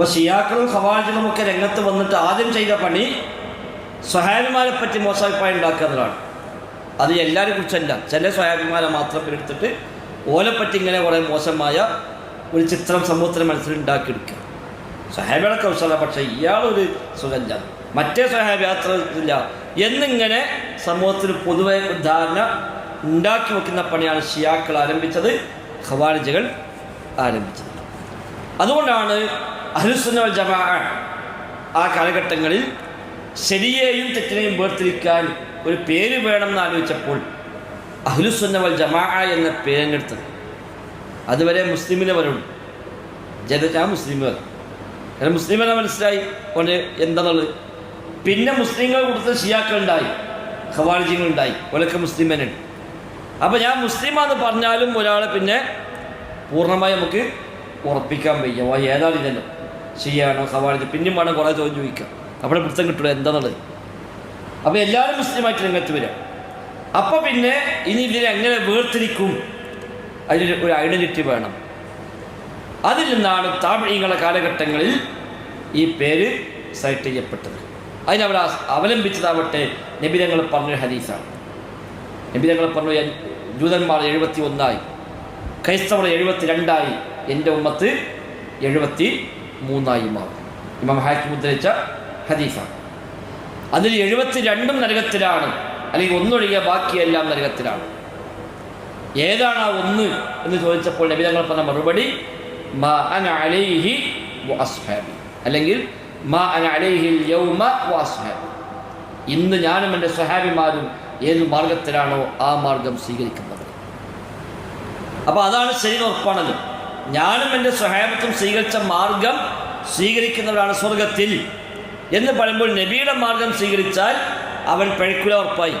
അപ്പോൾ ഷിയാക്കളും ഖവാജുകളും ഒക്കെ രംഗത്ത് വന്നിട്ട് ആദ്യം ചെയ്ത പണി സ്വഹാബിമാരെ പറ്റി മോശാഭിപ്രായം ഉണ്ടാക്കുക എന്നതാണ് അത് എല്ലാവരെ കുറിച്ചല്ല. ചില സ്വഹാബിമാരെ മാത്രം എടുത്തിട്ട് ഓലെപ്പറ്റി ഇങ്ങനെ കുറേ മോശമായ ഒരു ചിത്രം സമൂഹത്തിന് മനസ്സിൽ ഉണ്ടാക്കിയെടുക്കുക. സ്വഹാബിയുടെ കൗശല പക്ഷേ ഇയാളൊരു സുഖമില്ല മറ്റേ സ്വഹാബി അത്ര ഇല്ല എന്നിങ്ങനെ സമൂഹത്തിൽ പൊതുവെ ധാരണ ഉണ്ടാക്കി വെക്കുന്ന പണിയാണ് ഷിയാക്കൾ ആരംഭിച്ചത് ഖവാരിജകൾ ആരംഭിച്ചത്. അതുകൊണ്ടാണ് അഹ്ലുസുന്നവൽ ജമാ ആ കാലഘട്ടങ്ങളിൽ ശരിയെയും തെറ്റിനെയും വേർതിരിക്കാൻ ഒരു പേര് വേണമെന്ന് ആലോചിച്ചപ്പോൾ അഹ്ലുസുന്നവൽ ജമാ എന്ന പേരെടുത്തത് അതുവരെ മുസ്ലിമിനെ വരുള്ളൂ ജനത മുസ്ലിമുകൾ കാരണം മുസ്ലിമിനെ മനസ്സിലായി കൊണ്ട് എന്താണുള്ളത് പിന്നെ മുസ്ലിങ്ങൾ കൊടുത്ത ഷിയാക്കളുണ്ടായി ഖവാരിജികളുണ്ടായി ഓലൊക്കെ മുസ്ലിമനുണ്ട് അപ്പോൾ ഞാൻ മുസ്ലിമാന്ന് പറഞ്ഞാലും ഒരാളെ പിന്നെ പൂർണമായി നമുക്ക് ഉറപ്പിക്കാൻ വയ്യ. വാ ഏതാണ് ഇതല്ലോ? ശരിയാണോ ഖവാരിജ് പിന്നെയും വേണം കുറേ ചോദ്യം ചോദിക്കാം. അവിടെ പിടുത്തം കിട്ടുക എന്താണുള്ളത് അപ്പോൾ എല്ലാവരും മുസ്ലിമായിട്ട് രംഗത്ത് വരാം. അപ്പോൾ പിന്നെ ഇനി ഇതിനെ എങ്ങനെ വേർതിരിക്കും? അതിന് ഒരു ഐഡന്റിറ്റി വേണം. അതിൽ നിന്നാണ് താമിഴീങ്ങളുടെ കാലഘട്ടങ്ങളിൽ ഈ പേര് സൈറ്റ് ചെയ്യപ്പെട്ടത്. അതിനവർ അവലംബിച്ചതാവട്ടെ നബിതങ്ങൾ പറഞ്ഞ ഹദീസാണ്. നബിതങ്ങൾ പറഞ്ഞു "എൻ- ജൂതന്മാർ എഴുപത്തി ഒന്നായി ക്രൈസ്തവർ എഴുപത്തി രണ്ടായി എന്റെ ഉമ്മത്ത് എഴുപത്തി മൂന്നായി മാറും. ഇമാം ഹാക്കി മുദ്രിച്ച ഹദീസാണ്. അതിൽ എഴുപത്തി രണ്ടും നരകത്തിലാണ്. അല്ലെങ്കിൽ ഒന്നൊഴികെ ബാക്കിയെല്ലാം നരകത്തിലാണ്. ഏതാണ് ആ ഒന്ന് എന്ന് ചോദിച്ചപ്പോൾ നബി തങ്ങൾ പറഞ്ഞ മറുപടി മാ അന അലൈഹി അല്ലെങ്കിൽ മാ അന യൗമ ഇന്ന് ഞാനും എന്റെ സ്വഹാബിമാരും ഏത് മാർഗത്തിലാണോ ആ മാർഗം സ്വീകരിക്കുന്നത്. അപ്പോൾ അതാണ് ശരി ഉറപ്പാണല്ലോ ഞാനും എന്റെ സ്വഹാബത്തും സ്വീകരിച്ച മാർഗം സ്വീകരിക്കുന്നവരാണ് സ്വർഗത്തിൽ എന്ന് പറയുമ്പോൾ നബിയുടെ മാർഗം സ്വീകരിച്ചാൽ അവൻ പഴക്കുല ഉറപ്പായി.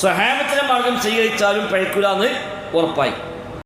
സ്വഹാബത്തിന്റെ മാർഗം സ്വീകരിച്ചാലും പഴക്കുല എന്ന് ഉറപ്പായി.